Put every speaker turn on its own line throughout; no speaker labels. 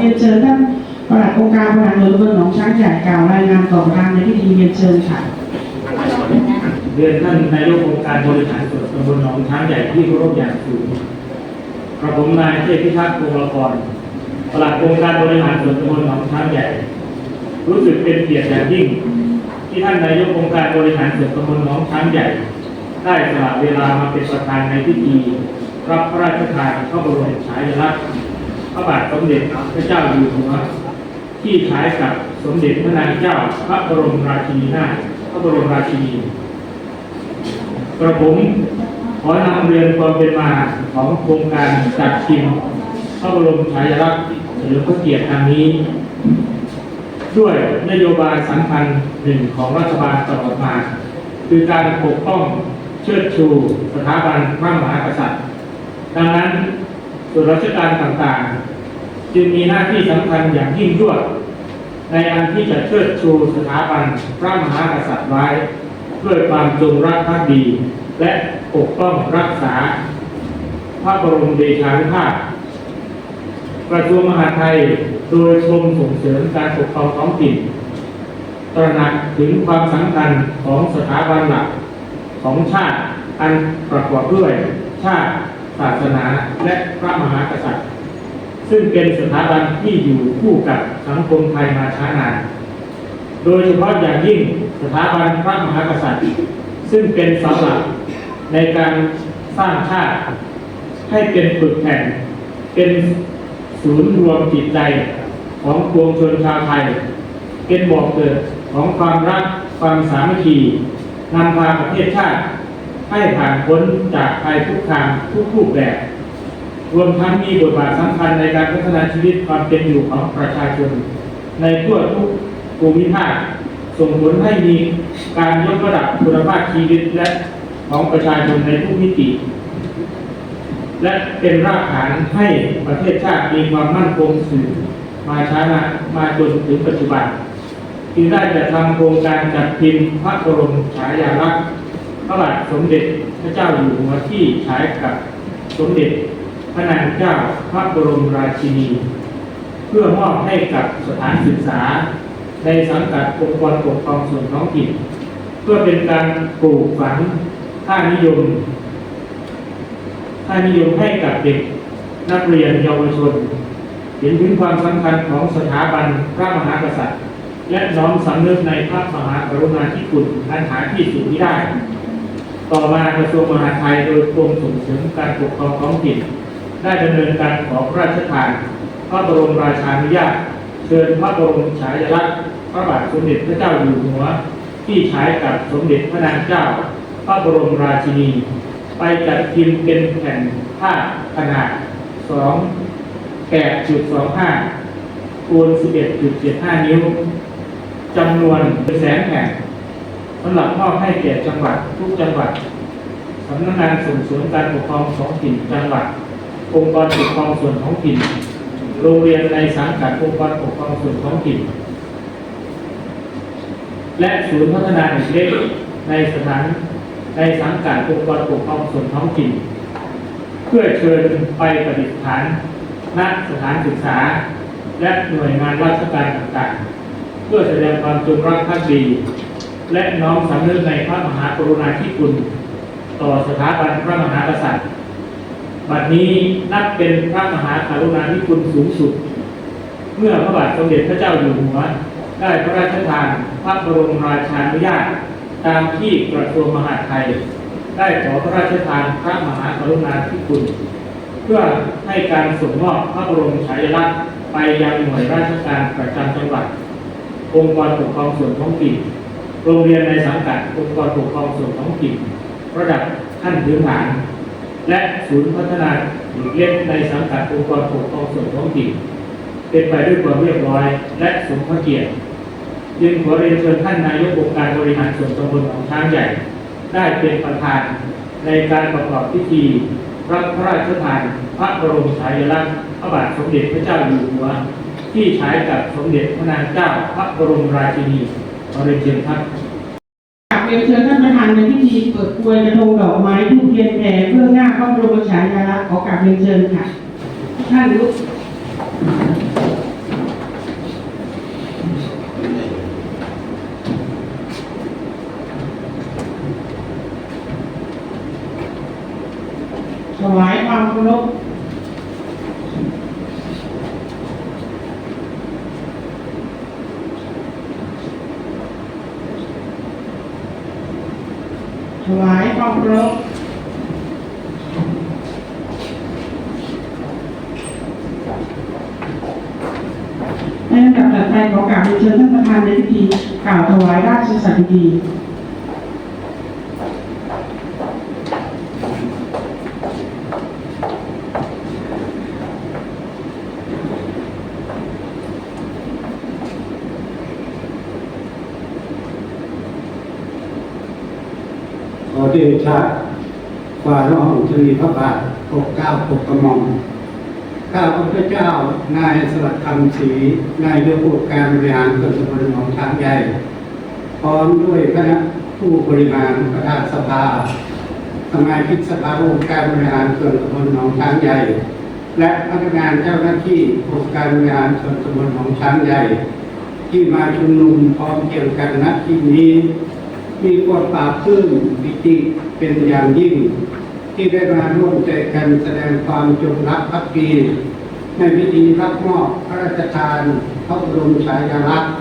เรียนเชิญท่านประหลัดองค์การบริหารส่วนตำบลหนองช้างใหญ่กล่าวรายงานต่อประธานในพิธีเรียนเชิญค่ะ
เรียนท่านนายกองค์การบริหารส่วนตำบลหนองช้างใหญ่ที่เคารพอย่างสูงกระผมนายเทพพิทักษ์วงศ์ละครปลัดองค์การบริหารส่วนตำบลหนองช้างใหญ่ รู้สึกเป็นเกียรติอย่างยิ่ง ที่ท่านนายกองค์การบริหารส่วนตำบลหนองช้างใหญ่ ได้สละเวลามาเป็นประธานในพิธีรับพระราชทานพระบรมฉายาลักษณ์ พระบาทสมเด็จพระเจ้าอยู่หัวที่ฉายกับสมเด็จพระนางเจ้าพระบรมราชินีนาถพระบรมราชินีกระผมขอนำเรียนความเป็นมาของโครงการจัดพิมพ์พระบรมฉายาลักษณ์เฉลิมพระเกียรติครั้งนี้ ด้วยนโยบายสำคัญหนึ่งของรัฐบาลตลอดมา คือการปกป้องเชิดชูสถาบันพระมหากษัตริย์ ดังนั้นส่วนราชการต่างๆ จึงมีหน้าที่สำคัญอย่างยิ่งยวด ในอันที่จะเชิดชูสถาบันพระมหากษัตริย์ไว้ด้วยความจงรักภักดี และปกป้องรักษา พระบรมเดชานุภาพกระทรวงมหาดไทยโดยกรมส่งเสริมการปกครองท้องถิ่นตระหนักถึงความสำคัญของสถาบันหลักของชาติอันประกอบด้วยชาติ ศาสนาและพระมหากษัตริย์ ซึ่งเป็นสถาบันที่อยู่คู่กับสังคมไทยมาช้านาน โดยเฉพาะอย่างยิ่งสถาบันพระมหากษัตริย์ ซึ่งเป็นเสาหลักในการสร้างชาติให้เป็นปึกแผ่นเป็นศูนย์รวมจิตใจของปวงชนชาวไทย เป็นบ่อกเกิดของความรักความสามัคคีนำพาประเทศชาติ ให้ผ่านพ้นจากภัยคุกคามทุกรูปแบบ รวมทั้งมีบทบาทสำคัญในการพัฒนาชีวิตความเป็นอยู่ของประชาชน ในทั่วทุกภูมิภาค ส่งผลให้มีการยกระดับคุณภาพชีวิตและของประชาชนในทุกมิติ และเป็นรากฐานให้ประเทศชาติมีความมั่นคงสื่อมาช้านะมาจนถึงปัจจุบันจึงได้จัดทำโครงการจัดพิมพ์พระบรมฉายาลักษณ์พระบาทสมเด็จพระเจ้าอยู่หัวที่ฉายกับสมเด็จ นางเจ้าพระบรมราชินี เพื่อมอบให้กับสถานศึกษา ในสังกัดองค์กรปกครองส่วนท้องถิ่น เพื่อเป็นการปลูกฝังค่านิยมค่านิยมให้กับเด็กนักเรียนเยาวชน เห็นถึงความสำคัญของสถาบันพระมหากษัตริย์ และน้อมสำนึกในพระมหากรุณาธิคุณอันหาที่สุดมิได้ ต่อมากระทรวงมหาดไทยโดยกรมส่งเสริมการปกครองท้องถิ่น ได้ดำเนินการขอพระราชทานพระบรมราชานุญาตเชิญพระบรมฉายาลักษณ์พระบาทสมเด็จพระเจ้าอยู่หัว ที่ใช้กับสมเด็จพระนางเจ้า พระบรมราชินี ไปจัดพิมพ์เป็นแผ่นผ้าขนาด2 8.25คูณ11.75 นิ้วจำนวนเป็นแสนแผ่นสำหรับมอบให้แก่จังหวัดทุกจังหวัดสำนักงานส่งเสริมการปกครองท้องถิ่นจังหวัด องค์กรปกครองส่วนท้องถิ่น โรงเรียนในสังกัดองค์กรปกครองส่วนท้องถิ่น และศูนย์พัฒนาเด็กเล็กในสถานในสังกัดองค์กรปกครองส่วนท้องถิ่น เพื่อเชิญไปประดิษฐานณสถานศึกษา และหน่วยงานราชการต่างๆ เพื่อแสดงความจงรักภักดี และน้อมสำนึกในพระมหากรุณาธิคุณ ต่อสถาบันพระมหากษัตริย์ บัดนี้นับเป็นพระมหากรุณาธิคุณสูงสุด เมื่อพระบาทสมเด็จพระเจ้าอยู่หัว ได้พระราชทานพระบรมราชานุญาตตามที่กระทรวงมหาดไทย ได้ขอพระราชทานพระมหากรุณาธิคุณ เพื่อให้การส่งมอบพระบรมฉายาลักษณ์ไปยังหน่วยราชการประจำจังหวัด องค์กรปกครองส่วนท้องถิ่นโรงเรียนในสังกัดองค์กรปกครองส่วนท้องถิ่นระดับขั้นพื้นฐาน และศูนย์พัฒนาเด็กเล็กในสังกัดองค์กรปกครองส่วนท้องถิ่นเป็นไปด้วยความเรียบร้อย และสมพระเกียรติจึงขอเรียนเชิญท่านนายกองค์การบริหารส่วนตำบลหนองช้างใหญ่ ได้เป็นประธานในการประกอบพิธีรับพระราชทานพระบรมฉายาลักษณ์พระบาทสมเด็จพระเจ้าอยู่หัว ที่ใช้กับสมเด็จพระนางเจ้าพระบรมราชินีขอเรียนเชิญครับ
กราบเเรียนเชิญท่านประธานในพิธีเปิดกลวยกระทงดอกไม้ทูบเทียนแผ่เพื่อหน้าข้อบรมฉายาละขอกราบเรียนเชิญค่ะ ท่านลุกถวายความเคารพานประธานในพิธีกล่าวถวายราชสัตย์ดี
ขอเดชะฝ่าละอองธุลีพระบาทปกเก้าปกกระหม่อม ข้าพระพุทธเจ้า นายสวัดิ์คำศรีนายกองค์การบริหารส่วนตำบลหนองช้างใหญ่ พร้อมด้วยคณะผู้บริหารประธานสภา สมาชิกสภาองค์การบริหารส่วนตำบลหนองช้างใหญ่ และพนักงานเจ้าหน้าที่องค์การบริหารส่วนตำบลหนองช้างใหญ่ ที่มาชุมนุมพร้อมเกี่ยวกันณที่นี้ มีความปราบปลื้มปิติเป็นอย่างยิ่ง ที่ได้มาร่วมใจกันแสดงความจงรักภักดีในพิธีรับมอบพระราชทานพระบรมฉายาลักษณ์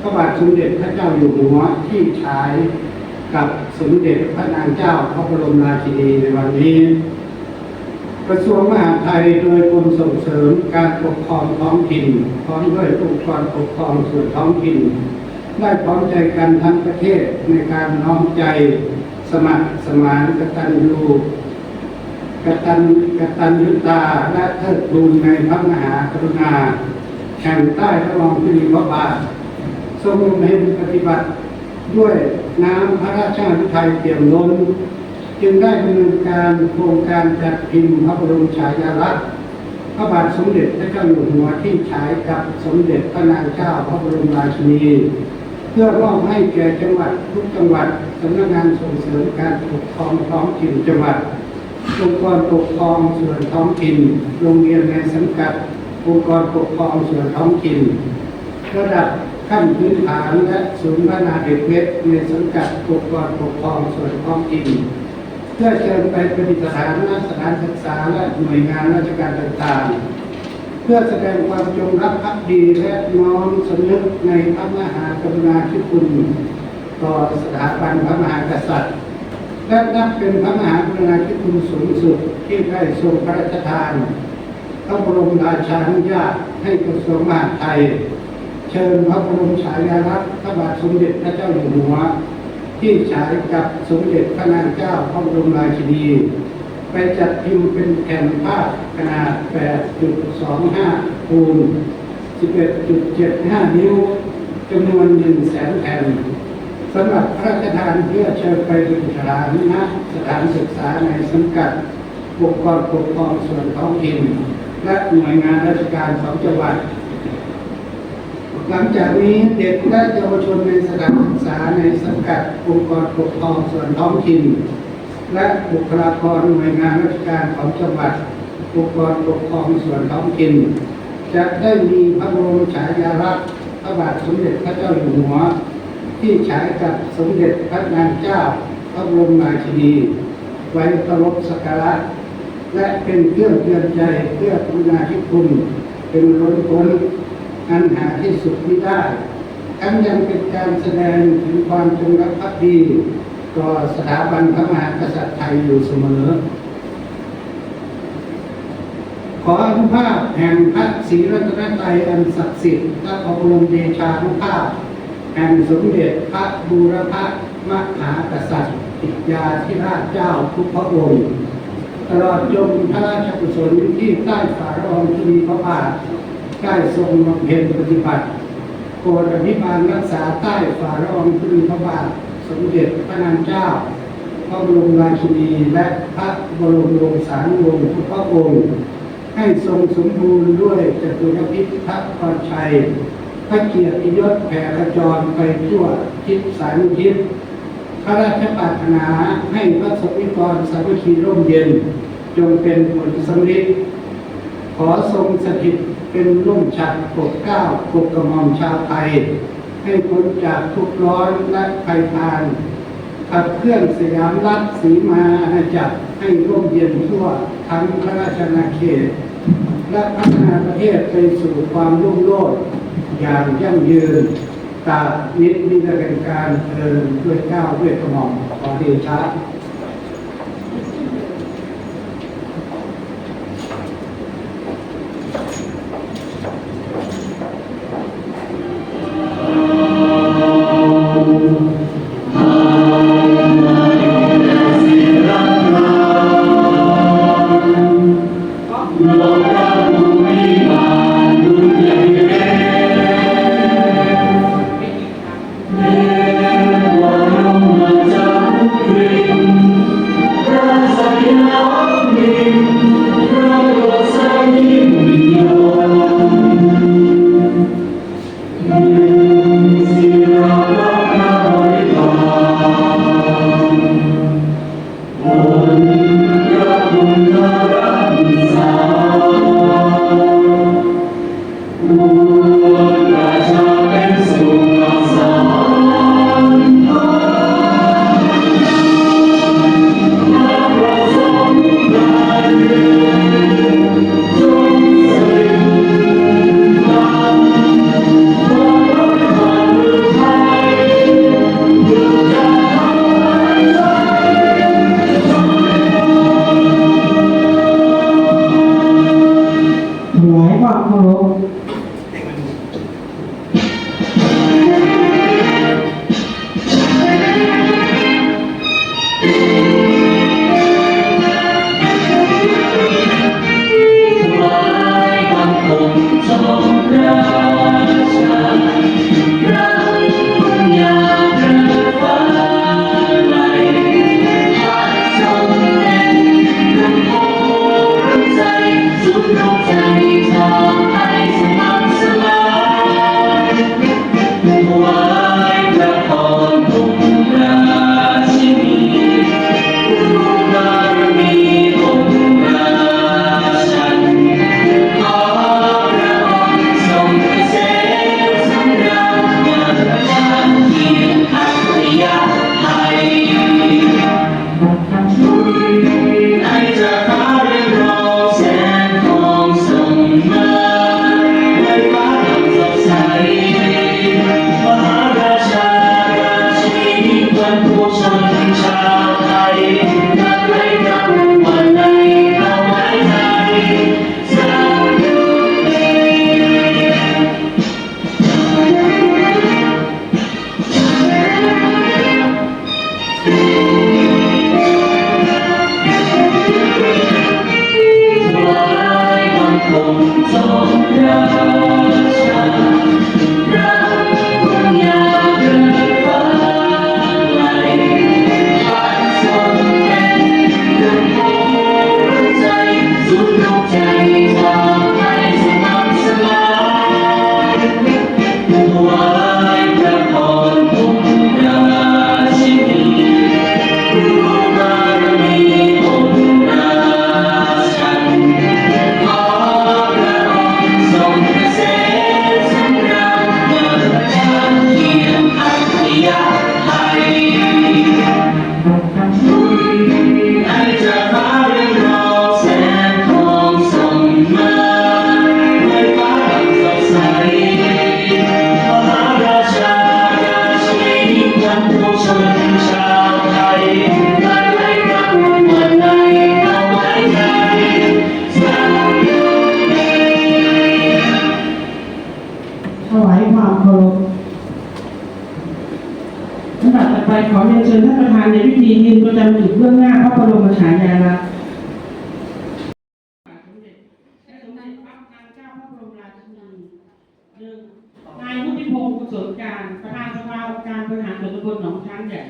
พระบาทสมเด็จพระเจ้าอยู่หัวที่ฉายกับสมเด็จพระนางเจ้าพระบรมราชินีในวันนี้ กระทรวงมหาดไทยโดยกรมส่งเสริมการปกครองท้องถิ่นพร้อมด้วยองค์กรปกครองส่วนท้องถิ่นได้พร้อมใจกันทั้งประเทศในการน้อมใจสมัครสมานกตัญญู กตัญกตัญญุตาและเทิดทูนในพระมหากรุณาแห่งใต้พระรองธุลีพระบาททรงเห็นปฏิบัติด้วยน้ำพระราชาฤทัยเปี่ยมล้น จึงได้ดำเนินการโครงการจัดพิมพ์พระบรมฉายาลักษณ์พระบาทสมเด็จพระเจ้าอยู่หัวที่ฉายกับสมเด็จพระนางเจ้าพระบรมราชินีเพื่อมอบให้แก่จังหวัดทุกจังหวัดสำนักงานส่งเสริมการปกครองท้องถิ่นจังหวัด องค์กรปกครองส่วนท้องถิ่น โรงเรียนในสังกัด องค์กรปกครองส่วนท้องถิ่น ระดับขั้นพื้นฐานและศูนย์พัฒนาเด็กเล็กในสังกัดองค์กรปกครองส่วนท้องถิ่น เพื่อเชิญไปปฏิสถานณสถานศึกษาและหน่วยงานราชการต่างๆ เพื่อแสดงความจงรักภักดีและน้อมสำนึกในพระมหากรุณาธิคุณ ต่อสถาบันพระมหากษัตริย์ และนับเป็นพระมหากรุณาธิคุณสูงสุดที่ได้ทรงพระราชทานพระบรมราชานุญาตให้กระทรวงมหาดไทย เชิญพระบรมฉายาลักษณ์พระบาทสมเด็จพระเจ้าอยู่หัว ที่ฉายกับสมเด็จพระนางเจ้าพระบรมราชินี ไปจัดพิมพ์เป็นแผ่นภาพขนาด 8.25 คูณ 11.75 นิ้วจำนวน1แสนแผ่น สำหรับพระราชทานเพื่อเชิญไปปฏิสถานณสถานศึกษาในสังกัดองค์กรปกครองส่วนท้องถิ่นและหน่วยงานราชการของจังหวัด หลังจากนี้เด็กและเยาวชนในสถานศึกษาในสังกัดองค์กรปกครองส่วนท้องถิ่น และบุคลากรหน่วยงานราชการของจังหวัดองค์กรปกครองส่วนท้องถิ่น จะได้มีพระบรมฉายาลักษณ์พระบาทสมเด็จพระเจ้าอยู่หัว ที่ฉายกับสมเด็จพระนางเจ้าพระบรมราชินีไว้เคารพสักการะ และเป็นเครื่องเตือนใจเพื่อกุณาธิคุณเป็นล้นพ้นอันหาที่สุดไม่ได้ ทั้งยังเป็นการแสดงถึงความจงรักภักดีต่อสถาบันพระมหากษัตริย์ไทยอยู่เสมอ ขออนุภาพแห่งพระศรีรัตนตรัยอันศักดิ์สิทธิ์และพระบรมเดชานุภาพ แห่งสมเด็จพระบูรพมหากษัตริย์อิยาธิราชเจ้าทุกพระองค์ตลอดจนพระราชกุศลที่ใต้ฝ่าละองธุลีพระบาทได้ทรงบำเพ็ญปฏิบัติโปรดอภิบาลรักษาใต้ฝ่าละองธุลีพระบาทสมเด็จพระนางเจ้า พระบรมราชินีและพระบรมวงศานุวงศ์ทุกพระองค์ให้ทรงสมบูรณ์ด้วยจตุรพิษพระพรชัย พระเกียรติยศแผ่กระจรไปทั่วทิศสารทิศพระราชปรารถนาให้พระสมิกรสามัคคีร่มเย็น จงเป็นผลสำเร็จขอทรงสถิตเป็นร่มฉัดปกเก้าปกกระหม่อมชาวไทย ให้พ้นจากทุกร้อนและภัยพานขับเคลื่อนสยามรัฐสีมาอาณาจักรให้ร่มเย็นทั่วทั้งพระราชอาณาเขต และพัฒนาประเทศไปสู่ความรุ่งโรจน์ อย่างยั่งยืน
ตานิดนี่จะเป็นการเดินด้วยก้าวด้วยกระหม่อมขอเดชะำ
ลึเบื้
องหน้าพระบรมฉายาลักษณ์นายพุทธิพงศ์กุศลการ ประธานสภาการบริหารส่วนตำบลหนองช้างใหญ่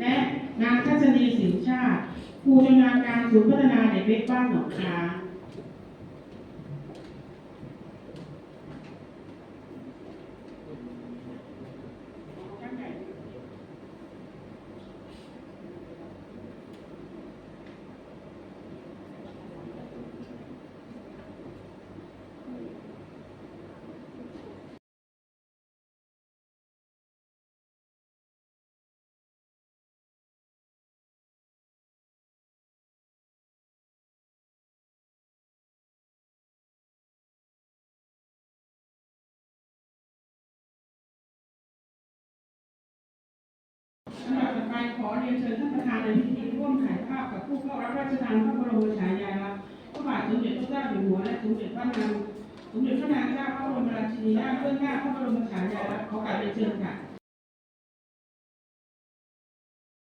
และนางทัศนีสินชาติ ผู้ชำนาญการศูนย์พัฒนาเด็กเล็กบ้านหนองคา สำหรับต่อไปขอเรียนเชิญท่านประธานในพิธีร่วมถ่ายภาพกับผู้เข้ารับราชการพระบรมฉายาลักษณ์พระบาทสมเด็จพระเจ้าอยู่หัวและสมเด็จพระนางสมเด็จพระนางเจ้าพระบรมราชินีนาถเบื้องหน้าพระบรมฉายาลักษณ์ขอกราบเรียนเชิญค่ะ